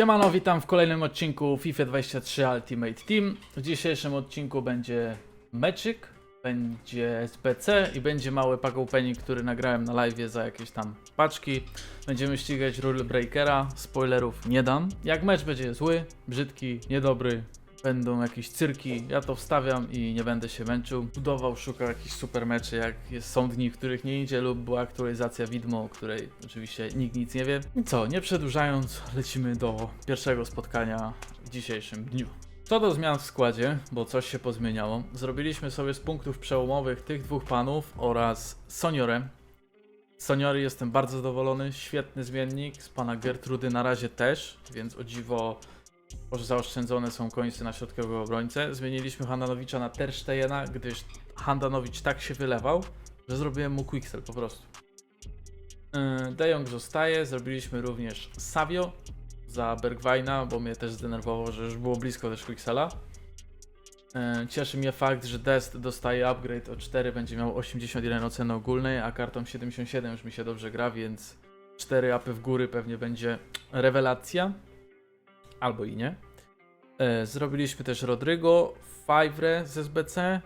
Siemano, witam w kolejnym odcinku FIFA 23 Ultimate Team. W dzisiejszym odcinku będzie meczyk, będzie SPC i będzie mały pack opening, który nagrałem na live za jakieś tam paczki. Będziemy ścigać Rule Breakera, spoilerów nie dam. Jak mecz będzie zły, brzydki, niedobry, będą jakieś cyrki, ja to wstawiam i nie będę się męczył. Budował, szukał jakichś super meczy, jak jest, są dni, w których nie idzie lub była aktualizacja widmo, o której oczywiście nikt nic nie wie. I co, nie przedłużając, lecimy do pierwszego spotkania w dzisiejszym dniu. Co do zmian w składzie, bo coś się pozmieniało, zrobiliśmy sobie z punktów przełomowych tych dwóch panów oraz Soniorem. Soniory jestem bardzo zadowolony, świetny zmiennik, z pana Gertrudy na razie też, więc o dziwo może zaoszczędzone są końce na środkowego obrońcę. Zmieniliśmy Handanowicza na Terstejena, gdyż Handanowicz tak się wylewał, że zrobiłem mu quicksell po prostu. Yy, De Jong zostaje, zrobiliśmy również Savio za Bergwajna, bo mnie też zdenerwowało, że już było blisko też quicksella. Yy, Cieszy mnie fakt, że Dest dostaje upgrade o 4, będzie miał 81 oceny ogólnej, a kartą 77 już mi się dobrze gra, więc 4 apy w góry pewnie będzie rewelacja albo i nie. E, zrobiliśmy też Rodrigo, Fiverr z SBC.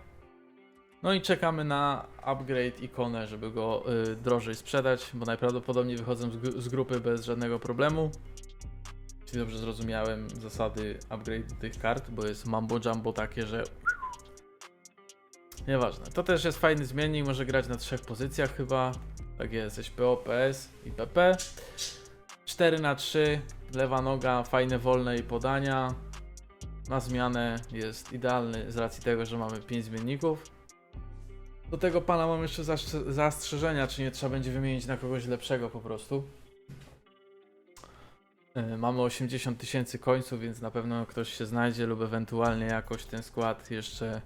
No i czekamy na upgrade ikonę, żeby go y, drożej sprzedać, bo najprawdopodobniej gru- z grupy bez żadnego problemu. Jeśli dobrze zrozumiałem zasady upgrade tych kart, bo jest mambo jumbo takie, że Nieważne. To też jest fajny zmiennik, może grać na trzech pozycjach chyba. Tak jest, SPO, PS i PP. 4 na 3 lewa noga, fajne wolne i podania. Na zmianę jest idealny z racji tego, że mamy 5 zmienników. Do tego pana mam jeszcze zastrze- zastrzeżenia, czy nie trzeba będzie wymienić na kogoś lepszego po prostu. Yy, Mamy 80 tysięcy końców, więc na pewno ktoś się znajdzie lub ewentualnie jakoś ten skład jeszcze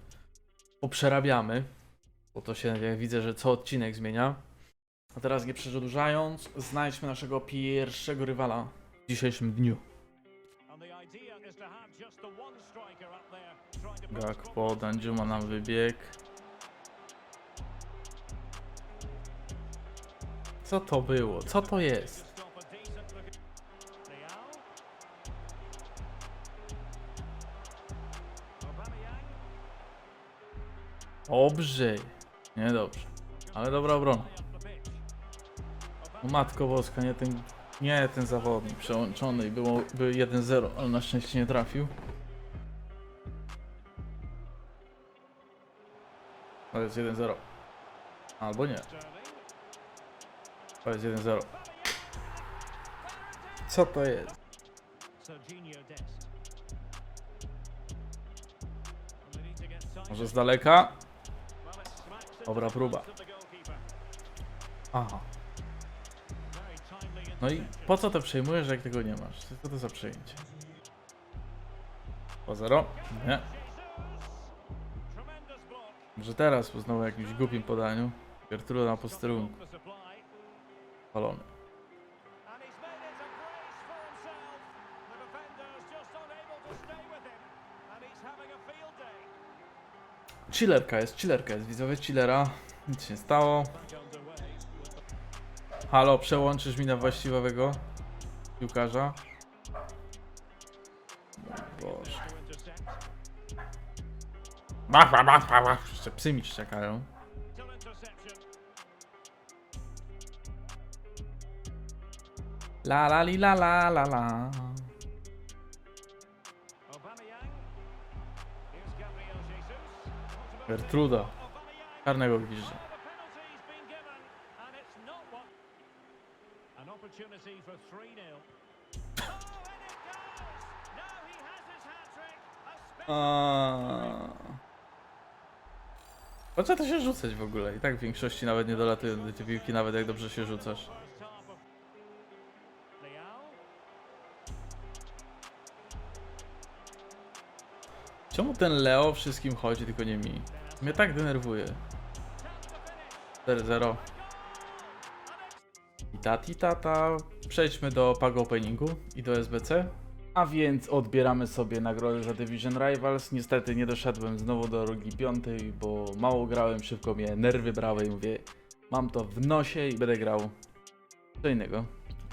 poprzerabiamy. Bo to się ja widzę, że co odcinek zmienia. A teraz nie przedłużając, znajdźmy naszego pierwszego rywala w dzisiejszym dniu. Gakpo, Danjuma nam wybieg. Co to było? Co to jest? Dobrze. Niedobrze. Ale dobra obrona. O matko boska, nie ten, nie ten zawodnik przełączony i było, by 1-0, ale na szczęście nie trafił. To jest 1-0. Albo nie. To jest 1-0. Co to jest? Może z daleka? Dobra próba. Aha. No i po co to przejmujesz, jak tego nie masz? Co to za przejęcie? Po zero? Nie. Może teraz, bo znowu jakimś głupim podaniu. Gertruda na posterunku. Palony. Chillerka jest, chillerka jest, widzowie, chillera. Nic się nie stało. Halo, przełączysz mi na właściwego piłkarza? Boże. Bach, bach, bach, bach, bach. Jeszcze psy mi szczekają. La la li la la la la. Gertruda. Karnego gwizdże. Opportunity for 3 0. Oh, and it goes! Now he has his hat trick. A spin- A... Po co to się rzucać w ogóle? I tak w większości nawet nie dolatują do tej piłki, nawet jak dobrze się rzucasz. Czemu ten Leo wszystkim chodzi, tylko nie mi? Mnie tak denerwuje. 4-0. Tati tata. Przejdźmy do pack openingu i do SBC. A więc odbieramy sobie nagrodę za Division Rivals. Niestety nie doszedłem znowu do rogi piątej, bo mało grałem, szybko mnie nerwy brały i mówię, mam to w nosie i będę grał co innego.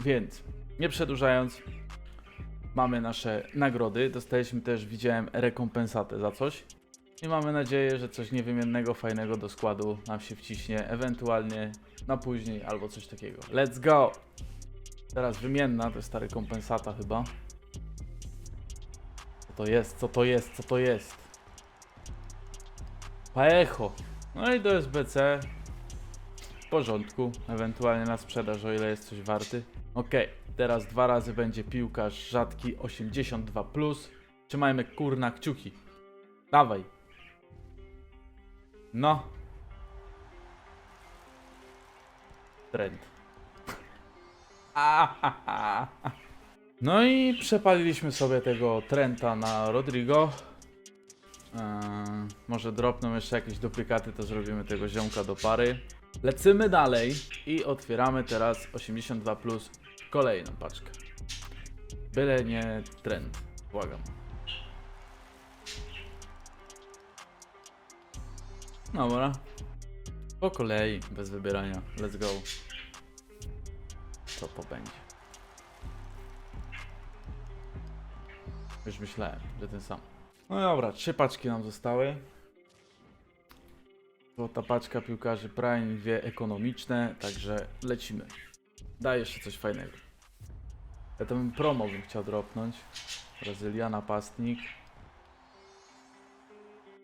Więc, nie przedłużając, mamy nasze nagrody. Dostaliśmy też, widziałem, rekompensatę za coś. I mamy nadzieję, że coś niewymiennego, fajnego do składu nam się wciśnie, ewentualnie na później albo coś takiego. Let's go! Teraz wymienna, to jest ta rekompensata chyba. Co to jest? Co to jest? Co to jest? Paecho. No i do SBC. W porządku. Ewentualnie na sprzedaż, o ile jest coś warty. Ok, teraz dwa razy będzie piłkarz rzadki 82. Trzymajmy kurna kciuki. Dawaj. No. Trend. No i przepaliliśmy sobie tego Trenta na Rodrigo. Eee, może dropną jeszcze jakieś duplikaty, to zrobimy tego ziomka do pary. Lecimy dalej i otwieramy teraz 82 plus kolejną paczkę. Byle nie trend, błagam. Dobra. Po kolei, bez wybierania. Let's go. Co to będzie? Już myślałem, że ten sam. No dobra, trzy paczki nam zostały. Złota paczka piłkarzy Prime, dwie ekonomiczne, także lecimy. Daj jeszcze coś fajnego. Ja to bym promo bym chciał dropnąć. Brazylia, napastnik.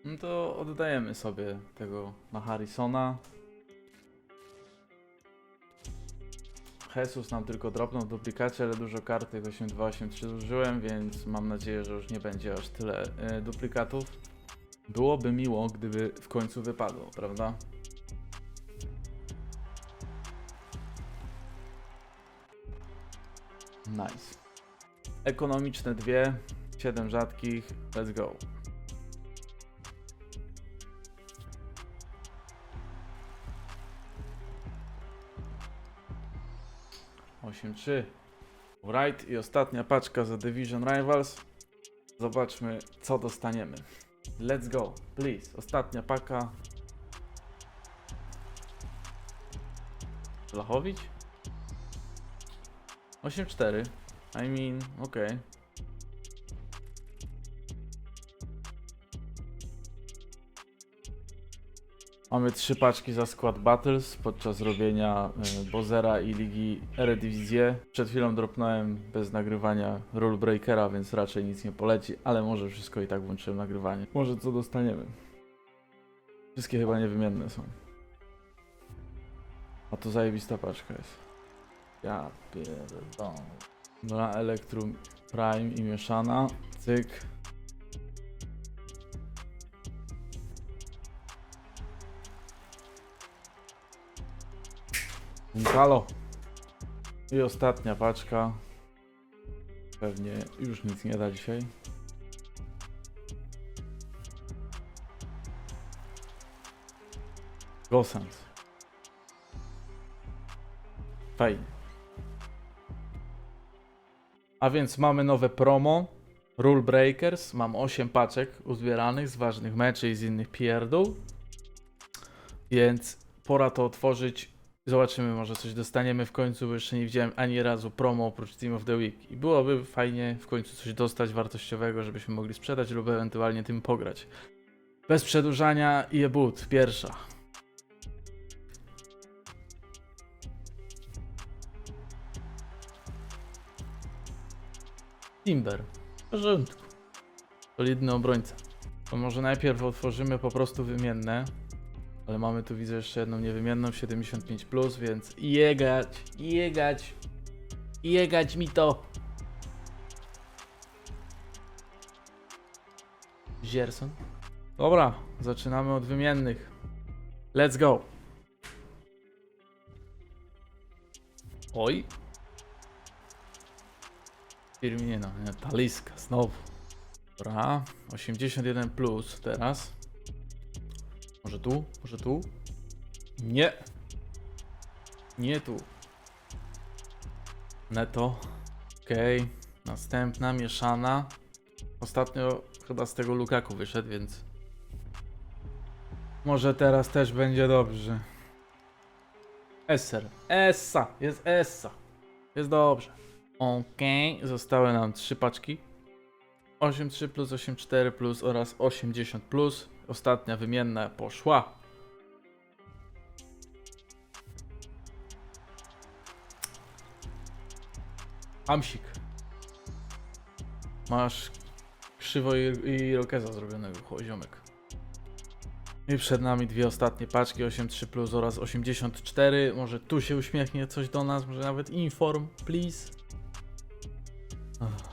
No to oddajemy sobie tego na Harrisona. Jesus nam tylko dropnął w duplikacie, ale dużo kartek 8283 zużyłem, więc mam nadzieję, że już nie będzie aż tyle e, duplikatów. Byłoby miło, gdyby w końcu wypadło, prawda? Nice. Ekonomiczne dwie, 7 rzadkich, let's go. Osiem trzy. Right i ostatnia paczka za Division Rivals. Zobaczmy co dostaniemy. Let's go, please. Ostatnia paka. Blachowicz? 8-4. I mean, okej. Mamy trzy paczki za skład Battles podczas robienia y, Bozera i Ligi Eredivisie. Przed chwilą dropnąłem bez nagrywania Rule Breakera, więc raczej nic nie poleci, ale może wszystko i tak włączyłem nagrywanie. Może co dostaniemy. Wszystkie chyba niewymienne są. A to zajebista paczka jest. Ja pierdolę. Dobra, Electrum Prime i mieszana. Cyk. Halo. I ostatnia paczka. Pewnie już nic nie da dzisiaj. Gosens. Fajnie. A więc mamy nowe promo. Rule Breakers. Mam 8 paczek uzbieranych z ważnych meczy i z innych pierdół. Więc pora to otworzyć. Zobaczymy, może coś dostaniemy w końcu, bo jeszcze nie widziałem ani razu promo oprócz Team of the Week. I byłoby fajnie w końcu coś dostać wartościowego, żebyśmy mogli sprzedać lub ewentualnie tym pograć. Bez przedłużania i but. Pierwsza. Timber. W porządku. Solidny obrońca. To może najpierw otworzymy po prostu wymienne. Ale mamy tu widzę jeszcze jedną niewymienną 75, więc jegać, jegać, jegać mi to. Zierson. Dobra, zaczynamy od wymiennych. Let's go. Oj. Firmino, nie, Taliska, znowu. Dobra, 81 plus teraz. Może tu? Może tu? Nie. Nie tu. Neto. Okej. Następna, mieszana. Ostatnio chyba z tego Lukaku wyszedł, więc... Może teraz też będzie dobrze. Esser. Essa. Jest Essa. Jest dobrze. Okej, zostały nam trzy paczki. 8.3 plus 8.4 plus oraz 80 plus. Ostatnia wymienna poszła. Amsik. Masz krzywo i, i rokeza zrobionego, chłoziomek. I przed nami dwie ostatnie paczki, 83 plus oraz 84. Może tu się uśmiechnie coś do nas, może nawet inform, please. Ach.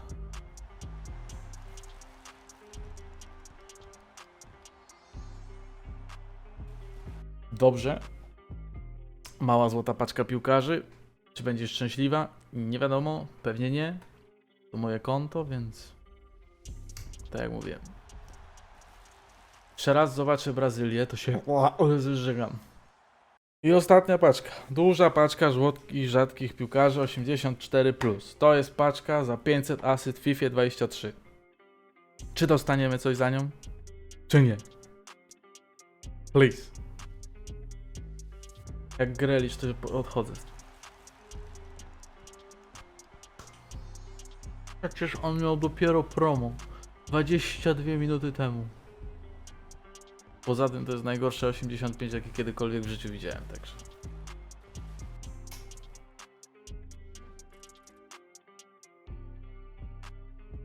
Dobrze. Mała złota paczka piłkarzy. Czy będziesz szczęśliwa? Nie wiadomo, pewnie nie. To moje konto, więc tak jak mówiłem. Jeszcze raz zobaczę Brazylię, to się zżygam. I ostatnia paczka. Duża paczka żłotki rzadkich piłkarzy 84. To jest paczka za 500 asyt w FIFA 23. Czy dostaniemy coś za nią? Czy nie? Please. Jak grelisz, to odchodzę. Przecież on miał dopiero promo. 22 minuty temu. Poza tym to jest najgorsze 85, jakie kiedykolwiek w życiu widziałem, także.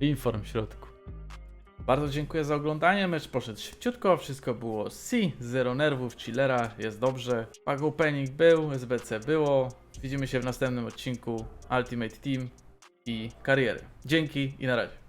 Inform w środku. Bardzo dziękuję za oglądanie. Mecz poszedł szybciutko, wszystko było C, zero nerwów, chillera, jest dobrze. Pago Penning był, SBC było. Widzimy się w następnym odcinku Ultimate Team i kariery. Dzięki i na razie.